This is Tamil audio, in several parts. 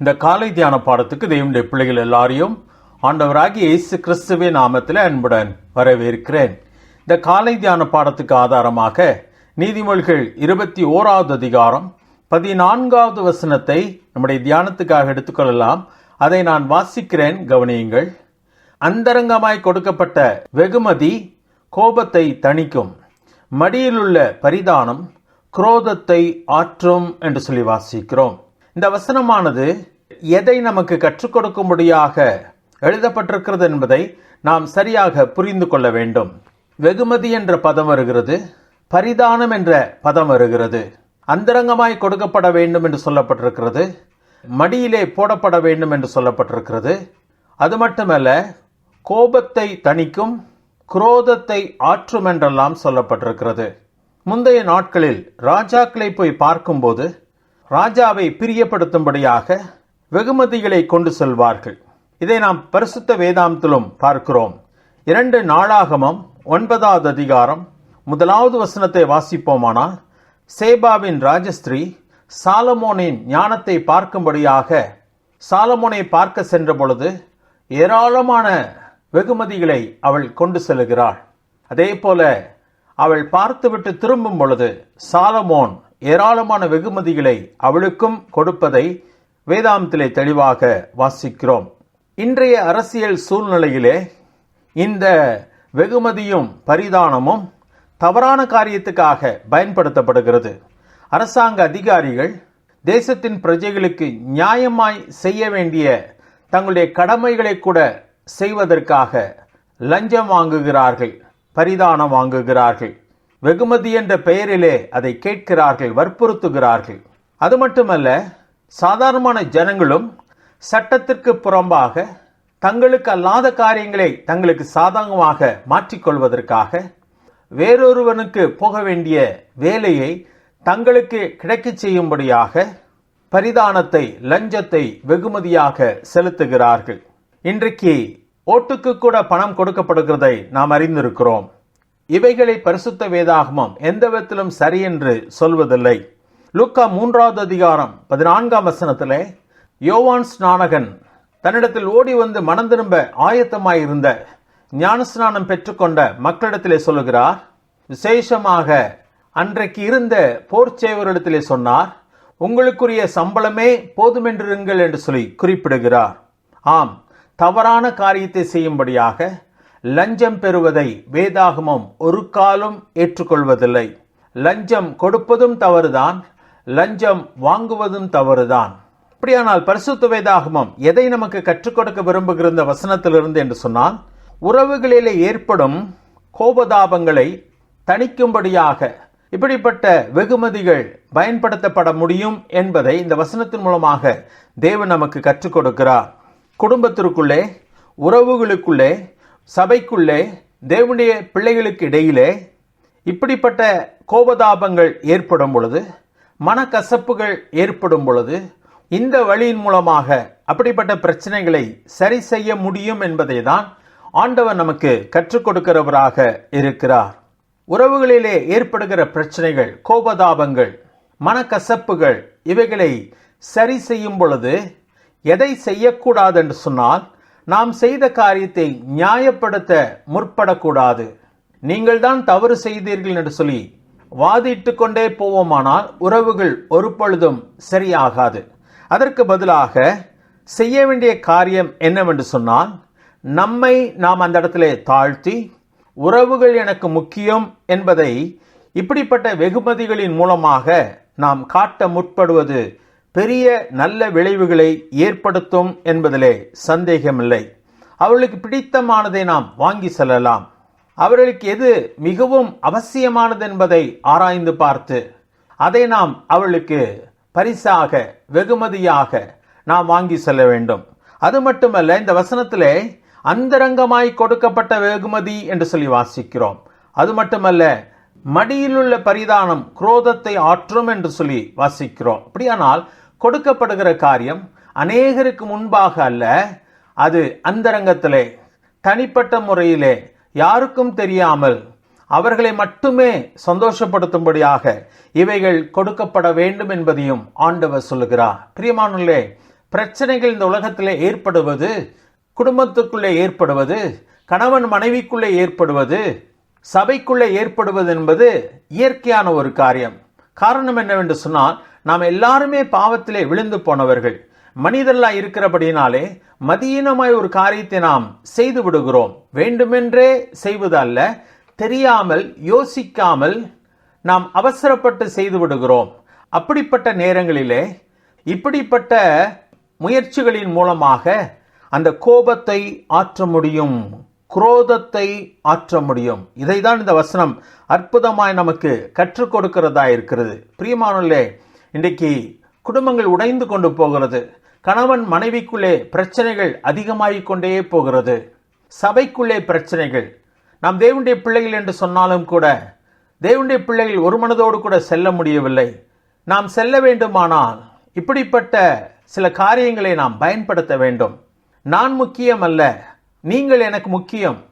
இந்த காலை தியான பாடத்துக்கு தெய்வனுடைய பிள்ளைகள் எல்லாரையும் ஆண்டவராகி இயேசு கிறிஸ்துவின் நாமத்தில் அன்புடன் வரவேற்கிறேன். இந்த காலை தியான பாடத்துக்கு ஆதாரமாக நீதிமொழிகள் இருபத்தி ஓராவது அதிகாரம் பதினான்காவது வசனத்தை நம்முடைய தியானத்துக்காக எடுத்துக்கொள்ளலாம். அதை நான் வாசிக்கிறேன் கவனியுங்கள். அந்தரங்கமாய் கொடுக்கப்பட்ட வெகுமதி கோபத்தை தணிக்கும். மடியிலுள்ள பரிதானம் குரோதத்தை ஆற்றும் என்று சொல்லி வாசிக்கிறோம். இந்த வசனமானது எதை நமக்கு கற்றுக் கொடுக்கும்படியாக எழுதப்பட்டிருக்கிறது என்பதை நாம் சரியாக புரிந்து கொள்ள வேண்டும். வெகுமதி என்ற பதம் வருகிறது பரிதானம் என்ற பதம் வருகிறது. அந்தரங்கமாய் கொடுக்கப்பட வேண்டும் என்று சொல்லப்பட்டிருக்கிறது மடியிலே போடப்பட வேண்டும் என்று சொல்லப்பட்டிருக்கிறது. அது மட்டுமல்ல கோபத்தை தணிக்கும் குரோதத்தை ஆற்றும் என்றெல்லாம் சொல்லப்பட்டிருக்கிறது. முந்தைய நாட்களில் ராஜாக்களை போய் பார்க்கும்போது ராஜாவை பிரியப்படுத்தும்படியாக வெகுமதிகளை கொண்டு செல்வார்கள். இதை நாம் பரிசுத்த வேதாந்தத்திலும் பார்க்கிறோம். இரண்டு நாளாகமம் ஒன்பதாவது அதிகாரம் முதலாவது வசனத்தை வாசிப்போமானால் சேபாவின் ராஜஸ்திரீ சாலமோனின் ஞானத்தை பார்க்கும்படியாக சாலமோனை பார்க்க சென்ற பொழுது ஏராளமான வெகுமதிகளை அவள் கொண்டு செல்கிறாள். அதே போல அவள் பார்த்துவிட்டு திரும்பும் பொழுது சாலமோன் ஏராளமான வெகுமதிகளை அவளுக்கும் கொடுப்பதை வேதாந்தத்திலே தெளிவாக வாசிக்கிறோம். இன்றைய அரசியல் சூழ்நிலையிலே இந்த வெகுமதியும் பரிதானமும் தவறான காரியத்துக்காக பயன்படுத்தப்படுகிறது. அரசாங்க அதிகாரிகள் தேசத்தின் பிரஜைகளுக்கு நியாயமாய் செய்ய வேண்டிய தங்களுடைய கடமைகளை கூட செய்வதற்காக லஞ்சம் வாங்குகிறார்கள் பரிதானம் வாங்குகிறார்கள். வெகுமதி என்ற பெயரிலே அதை கேட்கிறார்கள் வற்புறுத்துகிறார்கள். அது மட்டுமல்ல சாதாரணமான ஜனங்களும் சட்டத்திற்கு புறம்பாக தங்களுக்கு அல்லாத காரியங்களை தங்களுக்கு சாதகமாக மாற்றிக்கொள்வதற்காக வேறொருவனுக்கு போக வேண்டிய வேலையை தங்களுக்கு கிடைக்கச் செய்யும்படியாக பரிதானத்தை லஞ்சத்தை வெகுமதியாக செலுத்துகிறார்கள். இன்றைக்கு ஓட்டுக்கு கூட பணம் கொடுக்கப்படுகிறதை நாம் அறிந்திருக்கிறோம். இவைகளை பரிசுத்த வேதாகமம் எந்த விதத்திலும் சரி என்று சொல்வதில்லை. லுக்கா மூன்றாவது அதிகாரம் பதினான்காம் வசனத்தில் யோவான் ஸ்நானகன் தன்னிடத்தில் ஓடி வந்து மனம் திரும்ப ஆயத்தமாயிருந்த ஞானஸ்நானம் பெற்றுக்கொண்ட மக்களிடத்திலே சொல்லுகிறார். விசேஷமாக அன்றைக்கு இருந்த போர்ச்சேவரிடத்திலே சொன்னார் உங்களுக்குரிய சம்பளமே போதுமென்றிருங்கள் என்று சொல்லி குறிப்பிடுகிறார். ஆம் தவறான காரியத்தை செய்யும்படியாக லஞ்சம் பெறுவதை வேதாகமம் ஒரு காலம் ஏற்றுக்கொள்வதில்லை. லஞ்சம் கொடுப்பதும் தவறுதான் லஞ்சம் வாங்குவதும் தவறுதான். அப்படியானால் பரிசுத்த வேதாகமம் எதை நமக்கு கற்றுக் கொடுக்க விரும்புகிற இந்த வசனத்திலிருந்து என்று சொன்னால் உறவுகளிலே ஏற்படும் கோபதாபங்களை தணிக்கும்படியாக இப்படிப்பட்ட வெகுமதிகள் பயன்படுத்தப்பட முடியும் என்பதை இந்த வசனத்தின் மூலமாக தேவன் நமக்கு கற்றுக் கொடுக்கிறார். குடும்பத்திற்குள்ளே உறவுகளுக்குள்ளே சபைக்குள்ளே தேவனுடைய பிள்ளைகளுக்கு இடையிலே இப்படிப்பட்ட கோபதாபங்கள் ஏற்படும் பொழுது மனக்கசப்புகள் ஏற்படும் பொழுது இந்த வழியின் மூலமாக அப்படிப்பட்ட பிரச்சனைகளை சரி செய்ய முடியும் என்பதை தான் ஆண்டவர் நமக்கு கற்றுக் கொடுக்கிறவராக இருக்கிறார். உறவுகளிலே ஏற்படுகிற பிரச்சனைகள் கோபதாபங்கள் மனக்கசப்புகள் இவைகளை சரி செய்யும் பொழுது எதை செய்யக்கூடாது என்று சொன்னால் நாம் செய்த காரியத்தை நியாயப்படுத்த முற்படக்கூடாது. நீங்கள் தான் தவறு செய்தீர்கள் என்று சொல்லி வாதிட்டு கொண்டே போவோமானால் உறவுகள் ஒரு பொழுதும் சரியாகாது. அதற்கு பதிலாக செய்ய வேண்டிய காரியம் என்னவென்று சொன்னால் நம்மை நாம் அந்த இடத்துல தாழ்த்தி உறவுகள் எனக்கு முக்கியம் என்பதை இப்படிப்பட்ட வெகுமதிகளின் மூலமாக நாம் காட்ட முற்படுவது பெரிய நல்ல விளைவுகளை ஏற்படுத்தும் என்பதிலே சந்தேகமில்லை. அவர்களுக்கு பிடித்தமானதை நாம் வாங்கி செல்லலாம். அவர்களுக்கு எது மிகவும் அவசியமானது என்பதை ஆராய்ந்து பார்த்து அதை நாம் அவளுக்கு பரிசாக வெகுமதியாக நாம் வாங்கி செல்ல வேண்டும். அது மட்டுமல்ல இந்த வசனத்திலே அந்தரங்கமாய் கொடுக்கப்பட்ட வெகுமதி என்று சொல்லி வாசிக்கிறோம். அது மட்டுமல்ல மடியிலுள்ள பரிதானம் குரோதத்தை ஆற்றும் என்று சொல்லி வாசிக்கிறோம். அப்படியானால் கொடுக்கப்படுகிற காரியம் அநேகருக்கு முன்பாக அல்ல அது அந்தரங்கத்திலே தனிப்பட்ட முறையிலே யாருக்கும் தெரியாமல் அவர்களை மட்டுமே சந்தோஷப்படுத்தும்படியாக இவைகள் கொடுக்கப்பட வேண்டும் என்பதையும் ஆண்டவர் சொல்லுகிறார். பிரியமானே பிரச்சனைகள் இந்த உலகத்திலே ஏற்படுவது குடும்பத்துக்குள்ளே ஏற்படுவது கணவன் மனைவிக்குள்ளே ஏற்படுவது சபைக்குள்ளே ஏற்படுவது என்பது இயற்கையான ஒரு காரியம். காரணம் என்னவென்று சொன்னால் நாம் எல்லாருமே பாவத்திலே விழுந்து போனவர்கள். மனிதர்களாய் இருக்கிறபடினாலே மதியீனமாய் ஒரு காரியத்தை நாம் செய்து விடுகிறோம். வேண்டுமென்றே செய்வதல்ல தெரியாமல் யோசிக்காமல் நாம் அவசரப்பட்டு செய்து விடுகிறோம். அப்படிப்பட்ட நேரங்களிலே இப்படிப்பட்ட முயற்சிகளின் மூலமாக அந்த கோபத்தை ஆற்ற முடியும் குரோதத்தை ஆற்ற முடியும். இதைதான் இந்த வசனம் அற்புதமாய் நமக்கு கற்றுக் கொடுக்கிறதா இருக்கிறது பிரியமானே இன்றைக்கு குடும்பங்கள் உடைந்து கொண்டு போகிறது. கணவன் மனைவிக்குள்ளே பிரச்சனைகள் அதிகமாகிக் கொண்டே போகிறது. சபைக்குள்ளே பிரச்சனைகள். நாம் தேவனுடைய பிள்ளைகள் என்று சொன்னாலும் கூட தேவனுடைய பிள்ளைகள் ஒரு மனதோடு கூட செல்ல முடியவில்லை. நாம் செல்ல வேண்டுமானால் இப்படிப்பட்ட சில காரியங்களை நாம் பயன்படுத்த வேண்டும். நான் முக்கியம் அல்ல நீங்கள் எனக்கு முக்கியம்.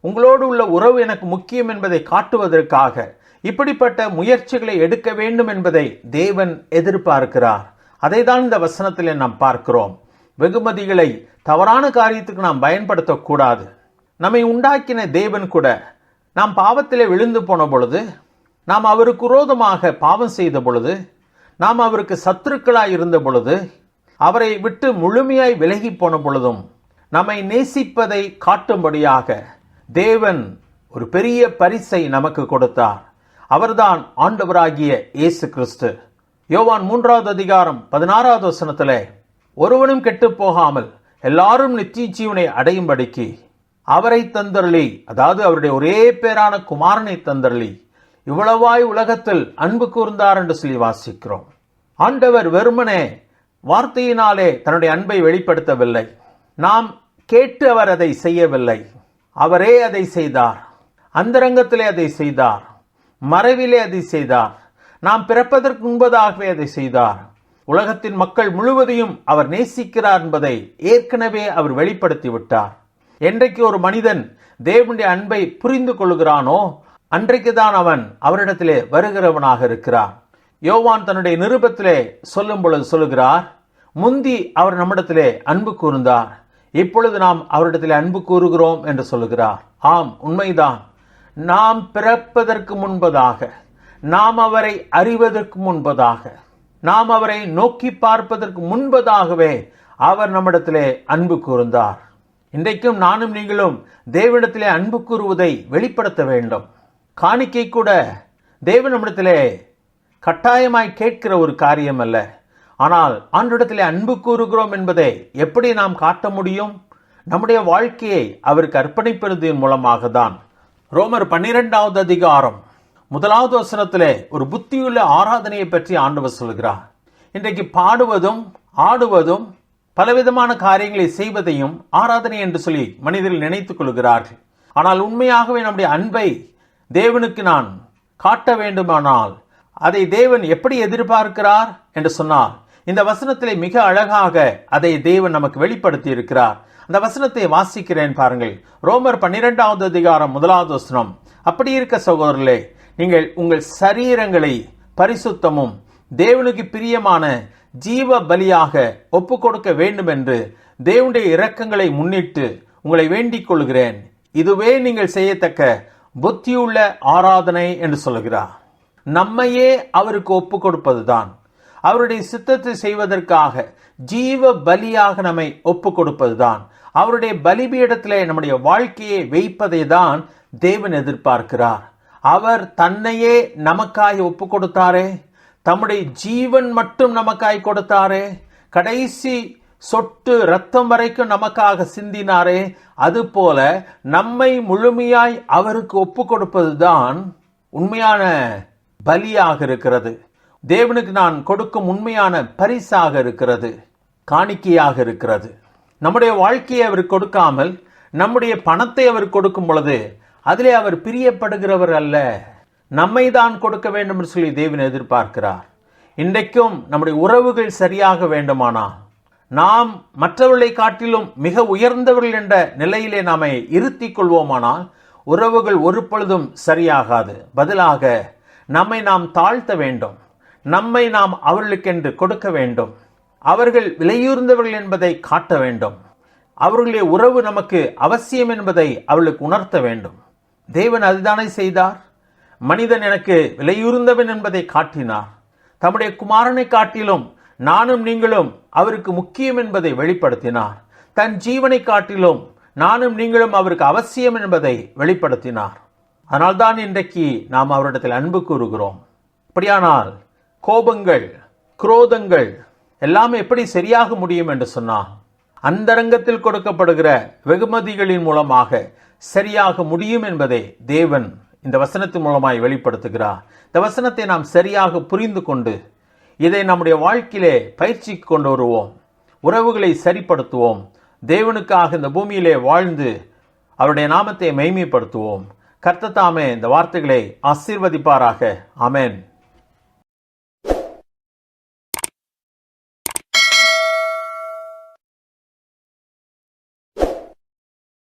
உங்களோடு உள்ள உறவு எனக்கு முக்கியம் என்பதை காட்டுவதற்காக இப்படிப்பட்ட முயற்சிகளை எடுக்க வேண்டும் என்பதை தேவன் எதிர்பார்க்கிறார். அதை தான் இந்த வசனத்தில் நாம் பார்க்கிறோம். வெகுமதிகளை தவறான காரியத்துக்கு நாம் பயன்படுத்தக்கூடாது. நம்மை உண்டாக்கின தேவன் கூட நாம் பாவத்திலே விழுந்து போன பொழுது நாம் அவருக்கு விரோதமாக பாவம் செய்த பொழுது நாம் அவருக்கு சத்துருக்களாய் இருந்த பொழுது அவரை விட்டு முழுமையாய் விலகி போன பொழுதும் நம்மை நேசிப்பதை காட்டும்படியாக தேவன் ஒரு பெரிய பரிசை நமக்கு கொடுத்தார். அவர்தான் ஆண்டவராகிய இயேசு கிறிஸ்து. யோவான் மூன்றாவது அதிகாரம் பதினாறாவது வசனத்திலே ஒருவனும் கெட்டு போகாமல் எல்லாரும் நித்திய ஜீவனை அடையும்படிக்கு அவரை தந்தரளி. அதாவது அவருடைய ஒரே பேரான குமாரனை தந்தரளி. இவ்வளவாய் உலகத்தில் அன்பு கூர்ந்தார் என்று சொல்லி வாசிக்கிறோம். ஆண்டவர் வெறுமனே வார்த்தையினாலே தன்னுடைய அன்பை வெளிப்படுத்தவில்லை. நாம் கேட்டு அவர் அதை செய்யவில்லை. அவரே அதை செய்தார். அந்தரங்கத்திலே அதை செய்தார். மறைவிலே அதை செய்தார். நாம் பிறப்பதற்கு முன்பதாகவே அதை செய்தார். உலகத்தின் மக்கள் முழுவதையும் அவர் நேசிக்கிறார் என்பதை ஏற்கனவே அவர் வெளிப்படுத்தி விட்டார். என்றைக்கு ஒரு மனிதன் தேவனுடைய அன்பை புரிந்து கொள்கிறானோ அன்றைக்குதான் அவன் அவரிடத்திலே வருகிறவனாக இருக்கிறான். யோவான் தன்னுடைய நிருபத்திலே சொல்லும் பொழுது சொல்லுகிறார் முந்தி அவர் நம்மிடத்திலே அன்பு கூர்ந்தார் இப்பொழுது நாம் அவரிடத்திலே அன்பு கூறுகிறோம் என்று சொல்லுகிறார். ஆம் உண்மைதான். நாம் பிறப்பதற்கு முன்பதாக நாம் அவரை அறிவதற்கு முன்பதாக நாம் அவரை நோக்கி பார்ப்பதற்கு முன்பதாகவே அவர் நம்மிடத்திலே அன்பு கூர்ந்தார். இன்றைக்கும் நானும் நீங்களும் தேவனிடத்திலே அன்பு கூறுவதை வெளிப்படுத்த வேண்டும். காணிக்கை கூட தேவ நம்மிடத்திலே கட்டாயமாய் கேட்கிற ஒரு காரியம் அல்ல. ஆனால் ஆண்டிடத்திலே அன்பு கூறுகிறோம் என்பதை எப்படி நாம் காட்ட முடியும்? நம்முடைய வாழ்க்கையை அவருக்கு அர்ப்பணிப்பதன் மூலமாக தான் ரோமர் பன்னிரெண்டாவது அதிகாரம் முதலாவது வசனத்திலே ஒரு புத்தியுள்ள ஆராதனையை பற்றி ஆண்டவர் சொல்கிறார். இன்றைக்கு பாடுவதும் ஆடுவதும் பலவிதமான காரியங்களை செய்வதையும் ஆராதனை என்று சொல்லி மனிதர்கள் நினைத்துக் கொள்கிறார்கள். ஆனால் உண்மையாகவே நம்முடைய அன்பை தேவனுக்கு நான் காட்ட வேண்டுமானால் அதை தேவன் எப்படி எதிர்பார்க்கிறார் என்று சொன்னார் இந்த வசனத்திலே மிக அழகாக அதை தேவன் நமக்கு வெளிப்படுத்தி இருக்கிறார் அந்த வசனத்தை வாசிக்கிறேன் பாருங்கள். ரோமர் பன்னிரெண்டாவது அதிகாரம் முதலாவது வசனம். அப்படி இருக்க சகோதரர்களே நீங்கள் உங்கள் சரீரங்களை பரிசுத்தமும் தேவனுக்கு பிரியமான ஜீவ பலியாக ஒப்பு கொடுக்க வேண்டும் என்று தேவனுடைய இரக்கங்களை முன்னிட்டு உங்களை வேண்டிக் கொள்கிறேன். இதுவே நீங்கள் செய்யத்தக்க புத்தியுள்ள ஆராதனை என்று சொல்கிறார் நம்மையே அவருக்கு ஒப்பு கொடுப்பதுதான் அவருடைய சித்தத்தை செய்வதற்காக ஜீவ பலியாக நம்மை ஒப்பு கொடுப்பதுதான். அவருடைய பலிபீடத்திலே நம்முடைய வாழ்க்கையை வைப்பதை தான் தேவன் எதிர்பார்க்கிறார். அவர் தன்னையே நமக்காய் ஒப்பு கொடுத்தாரே. தம்முடைய ஜீவன் மட்டும் நமக்காய் கொடுத்தாரே. கடைசி சொட்டு ரத்தம் வரைக்கும் நமக்காக சிந்தினாரே. அதுபோல நம்மை முழுமையாய் அவருக்கு ஒப்பு கொடுப்பதுதான் உண்மையான பலியாக இருக்கிறது. தேவனுக்கு நான் கொடுக்கும் உண்மையான பரிசாக இருக்கிறது காணிக்கையாக இருக்கிறது. நம்முடைய வாழ்க்கையை அவர் கொடுக்காமல் நம்முடைய பணத்தை அவர் கொடுக்கும் பொழுது அதிலே அவர் பிரியப்படுகிறவர் அல்ல. நம்மை தான் கொடுக்க வேண்டும் என்று சொல்லி தேவன் எதிர்பார்க்கிறார். இன்றைக்கும் நம்முடைய உறவுகள் சரியாக வேண்டுமானா நாம் மற்றவர்களை காட்டிலும் மிக உயர்ந்தவர்கள் என்ற நிலையிலே நாமை இருத்திக் கொள்வோமானால் உறவுகள் ஒரு பொழுதும் சரியாகாது. பதிலாக நம்மை நாம் தாழ்த்த வேண்டும். நம்மை நாம் அவர்களுக்கென்று கொடுக்க வேண்டும். அவர்கள் விலையூர்ந்தவர்கள் என்பதை காட்ட வேண்டும். அவர்களுடைய உறவு நமக்கு அவசியம் என்பதை அவளுக்கு உணர்த்த வேண்டும். தேவன் அதுதானே செய்தார்? மனிதன் எனக்கு விலையுறுந்தவன் என்பதை காட்டினார். தம்முடைய குமாரனை காட்டிலும் நானும் நீங்களும் அவருக்கு முக்கியம் என்பதை வெளிப்படுத்தினார். தன் ஜீவனை காட்டிலும் நானும் நீங்களும் அவருக்கு அவசியம் என்பதை வெளிப்படுத்தினார். அதனால்தான் இன்றைக்கு நாம் அவரிடத்தில் அன்பு கூறுகிறோம். அப்படியானால் கோபங்கள் குரோதங்கள் எல்லாமே எப்படி சரியாக முடியும் என்று சொன்னால் அந்தரங்கத்தில் கொடுக்கப்படுகிற வெகுமதிகளின் மூலமாக சரியாக முடியும் என்பதை தேவன் இந்த வசனத்தின் மூலமாய் வெளிப்படுத்துகிறார். இந்த வசனத்தை நாம் சரியாக புரிந்து கொண்டு இதை நம்முடைய வாழ்க்கையிலே பயிற்சிக்கு கொண்டு வருவோம். உறவுகளை சரிப்படுத்துவோம். தேவனுக்காக இந்த பூமியிலே வாழ்ந்து அவருடைய நாமத்தை மெய்மைப்படுத்துவோம். கர்த்தத்தாமே இந்த வார்த்தைகளை ஆசீர்வதிப்பாராக. அமேன்